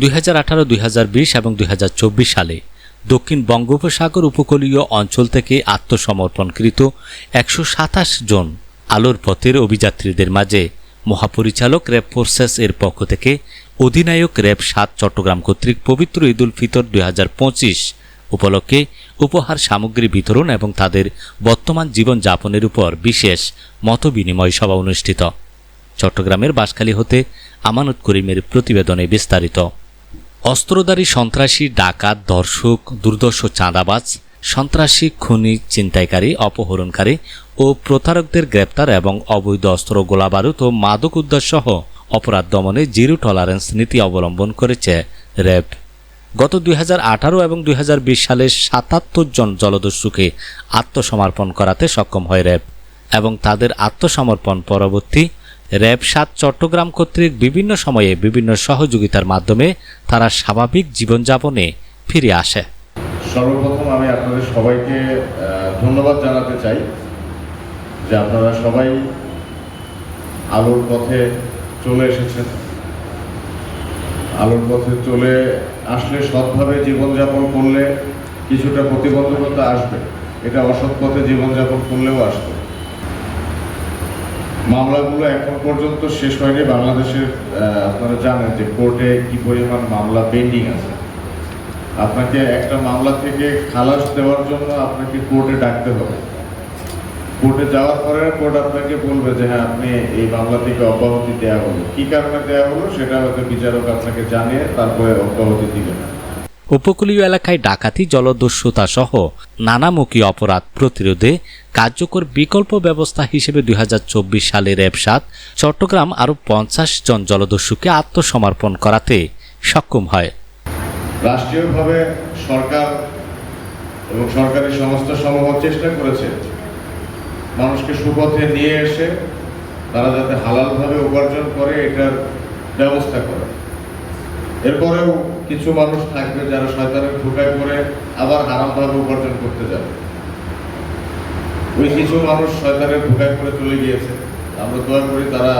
দুই হাজার আঠারো, দুই হাজার বিশ এবং দুই হাজার চব্বিশ সালে দক্ষিণ বঙ্গোপসাগর উপকূলীয় অঞ্চল থেকে আত্মসমর্পণকৃত একশো সাতাশ জন আলোর পথের অভিযাত্রীদের মাঝে মহাপরিচালক র্যাব ফোর্সেস এর পক্ষ থেকে অধিনায়ক র্যাব সাত চট্টগ্রাম কর্তৃক পবিত্র ঈদুল ফিতর দুই উপলক্ষে উপহার সামগ্রী বিতরণ এবং তাদের বর্তমান জীবনযাপনের উপর বিশেষ মতবিনিময় সভা অনুষ্ঠিত। চট্টগ্রামের বাঁশখালী হতে আমানত করিমের প্রতিবেদনে বিস্তারিত। অস্ত্রধারী সন্ত্রাসী, ডাকাত, দর্শক, দুর্দর্শ চাঁদাবাজ, সন্ত্রাসী, খুনি চিন্তাইকারী অপহরণকারী ও প্রতারকদের গ্রেপ্তার এবং অবৈধ অস্ত্র, গোলাবারুদ ও মাদক উদ্ধার সহ অপরাধ দমনে জিরো টলারেন্স নীতি অবলম্বন করেছে র্যাব গত দুই হাজার আঠারো এবং দুই হাজার বিশ সালে সাতাত্তর জন জলদস্যুকে আত্মসমর্পণ করাতে সক্ষম হয় র্যাব এবং তাদের আত্মসমর্পণ পরবর্তী র্যাব সাত চট্টগ্রাম কর্তৃক বিভিন্ন সময়ে বিভিন্ন সহযোগিতার মাধ্যমে তারা স্বাভাবিক জীবনযাপনে ফিরে আসে। সর্বপ্রথম আমি আপনাদের সবাইকে ধন্যবাদ জানাতে চাই যে আপনারা সবাই আলোর পথে চলে এসেছেন। আলোর পথে চলে আসলে সৎভাবে জীবনযাপন করলে কিছুটা প্রতিবন্ধকতা আসবে। এটা অসৎ পথে জীবনযাপন করলেও আসবে। মামলাগুলো এখন পর্যন্ত শেষ হয়নি। বাংলাদেশের আপনারা জানেন যে কোর্টে কি পরিমাণ মামলা পেন্ডিং আছে। আপনাকে একটা মামলা থেকে খালাস দেওয়ার জন্য আপনাকে কোর্টে ডাকতে হবে। কোর্টে যাওয়ার পরে কোর্ট আপনাকে বলবে যে হ্যাঁ আপনি এই মামলা থেকে অব্যাহতি দেওয়া হলো। কি কারণে দেওয়া হলো সেটা হয়তো বিচারক আপনাকে জানিয়ে তারপরে অব্যাহতি দিবেন। উপকূলীয় এলাকায় ডাকাতি জলদস্যুতা সহ নানামুখী অপরাধ প্রতিরোধে কার্যকর বিকল্প ব্যবস্থা হিসেবে দুই সালে র্যাব সাত চট্টগ্রাম আরও পঞ্চাশ জন জলদস্যুকে আত্মসমর্পণ করাতে সক্ষম হয়। রাষ্ট্রীয়ভাবে সরকার এবং সরকারি সংস্থা সমূহ চেষ্টা করেছে মানুষকে সুপথে নিয়ে এসে তারা যাতে হালালভাবে উপার্জন করে এটার ব্যবস্থা করে। এরপরেও কিছু মানুষ থাকবে যারা শয়তানের ঢুকায় করে আবার হারামভাবে উপার্জন করতে যাবে। ওই কিছু মানুষ শয়তানের ঢুকায় করে চলে গিয়েছে। আমরা দোয়া করি তারা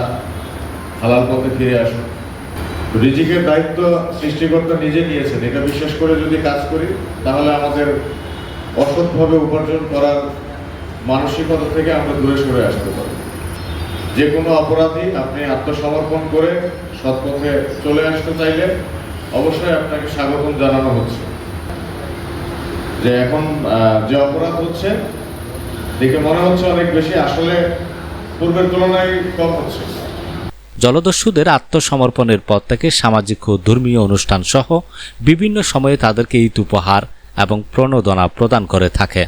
হালাল পথে ফিরে আসুক। রিজিকের দায়িত্ব সৃষ্টিকর্তা নিজে নিয়েছেন। এটা বিশ্বাস করে যদি কাজ করি, তাহলে আমাদের অসৎভাবে উপার্জন করার মানসিকতা থেকে আমরা দূরে সরে আসতে পারি। যে কোনো অপরাধী আপনি আত্মসমর্পণ করে সৎ পথে চলে আসতে চাইলে অবশ্যই আপনাকে স্বাগতম জানানো হচ্ছে। যে এখন যে অপরাধ হচ্ছে, দেখে মনে হচ্ছে অনেক বেশি, আসলে পূর্বের তুলনায় কম হচ্ছে। জলদস্যুদের আত্মসমর্পণের পর থেকে সামাজিক ও ধর্মীয় অনুষ্ঠান সহ বিভিন্ন সময়ে তাদেরকে ঈদ উপহার এবং প্রণোদনা প্রদান করে থাকে।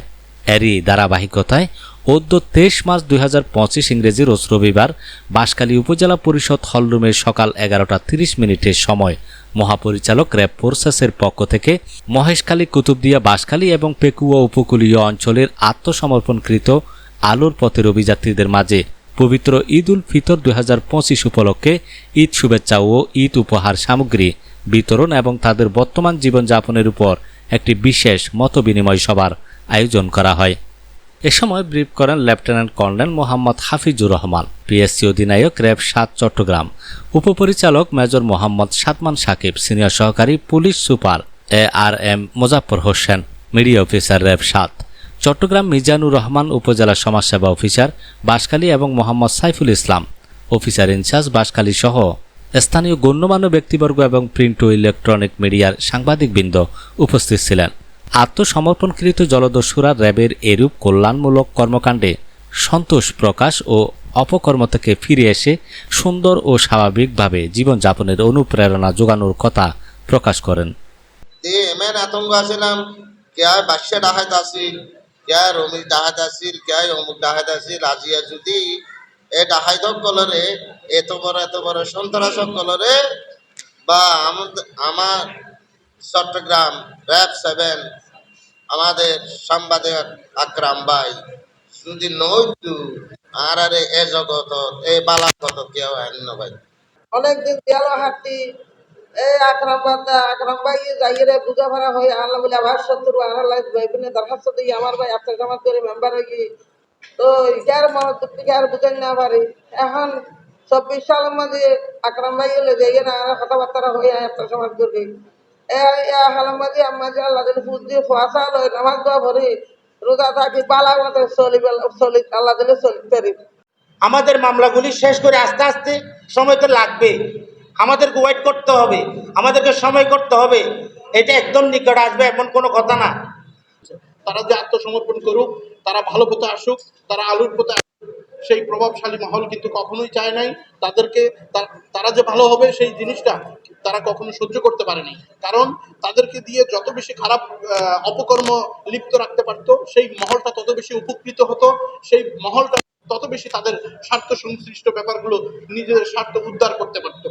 এরই ধারাবাহিকতায় অদ্য তেইশ মার্চ দুই হাজার পঁচিশ ইংরেজি রোজ রবিবার বাঁশখালী উপজেলা পরিষদ হলরুমে সকাল এগারোটা তিরিশ মিনিটের সময় মহাপরিচালক র্যাব ফোর্সেসের পক্ষ থেকে মহেশখালী, কুতুবদিয়া, বাঁশখালী এবং পেকুয়া উপকূলীয় অঞ্চলের আত্মসমর্পণকৃত আলোর পথের অভিযাত্রীদের মাঝে পবিত্র ঈদ উল ফিতর দু হাজার পঁচিশ উপলক্ষে ঈদ শুভেচ্ছা ও ঈদ উপহার সামগ্রী বিতরণ এবং তাদের বর্তমান জীবনযাপনের উপর একটি বিশেষ মতবিনিময় সভার আয়োজন করা হয়। এ সময় ব্রিফ করেন lieutenant colonel Mohammad Hafizur Rahman, PSC অধিনায়ক র্যাব সাত চট্টগ্রাম, উপপরিচালক মেজর মোহাম্মদ সাতমান সাকিব, সিনিয়র সহকারী police super A R M Mozaffar Hossain media officer RAB সাত চট্টগ্রাম মিজানুর রহমান উপজেলা সমাজসেবা অফিসার বাঁশখালী এবং Mohammad Saiful Islam, officer in charge Banshkhali সহ স্থানীয় গণ্যমান্য ব্যক্তিবর্গ এবং প্রিন্ট ও ইলেকট্রনিক মিডিয়ার সাংবাদিকবৃন্দ উপস্থিত ছিলেন। আত্মসমর্পণকৃত জলদস্যুরা র্যাবের এরূপ কল্যাণমূলক কর্মকাণ্ডে সন্তোষ প্রকাশ ও অপকর্ম থেকে ফিরে এসে সুন্দর ও স্বাভাবিকভাবে জীবনযাপনের অনুপ্রেরণা যোগানোর কথা প্রকাশ করেন। আতঙ্ক অমুক এ ডাহাইত কলরে, এত বড় এত বড় সন্ত্রাস কলরে, বা আমার চট্টগ্রাম র্যাব সেভেন আমাদের সাংবাদিক আকরাম ভাই, যদি নইতু আর আরে এ জগত, এ বালাগত কেউ আন্য ভাই। অনেকদিন হাঁটতি এই আকরাম বান্দা আকরাম ভাই বুঝা আল্লাহ বলে আবার সত্তর আল্লাহ ভাই দরখাস্ত দিই আমার ভাই আপনার জামাত করে মেম্বার হয়ে তো ইয়ার মনে দুঃখ আর বুঝেন না পারি। এখন চব্বিশ সালের মধ্যে আকরাম ভাই এলে যাইয়ে না আর কথাবার্তা হয়ে একটা সমাজ করবে আল্লাহ দিলে ফুট দিয়ে ফোয়াশা লয় নামাজ দোয়া ভরি রোজা থাকি পালা মতো চলি চলি আল্লাহ দিলে চলি পারি আমাদের মামলাগুলি শেষ করে আস্তে আস্তে সময় তো লাগবে। আমাদেরকে ওয়েট করতে হবে আমাদেরকে সময় করতে হবে। এটা একদম নিকট আসবে এমন কোনো কথা না। তারা যে আত্মসমর্পণ করুক তারা ভালো পথে আসুক তারা আলুর পথে সেই প্রভাবশালী মহল কিন্তু কখনোই চায় নাই। তাদেরকে তারা যে ভালো হবে সেই জিনিসটা তারা কখনো সহ্য করতে পারেনি। কারণ তাদেরকে দিয়ে যত বেশি খারাপ অপকর্ম লিপ্ত রাখতে পারতো, সেই মহলটা তত বেশি উপকৃত হতো। সেই মহলটা তত বেশি তাদের স্বার্থ সংশ্লিষ্ট ব্যাপারগুলো নিজেদের স্বার্থ উদ্ধার করতে পারতো।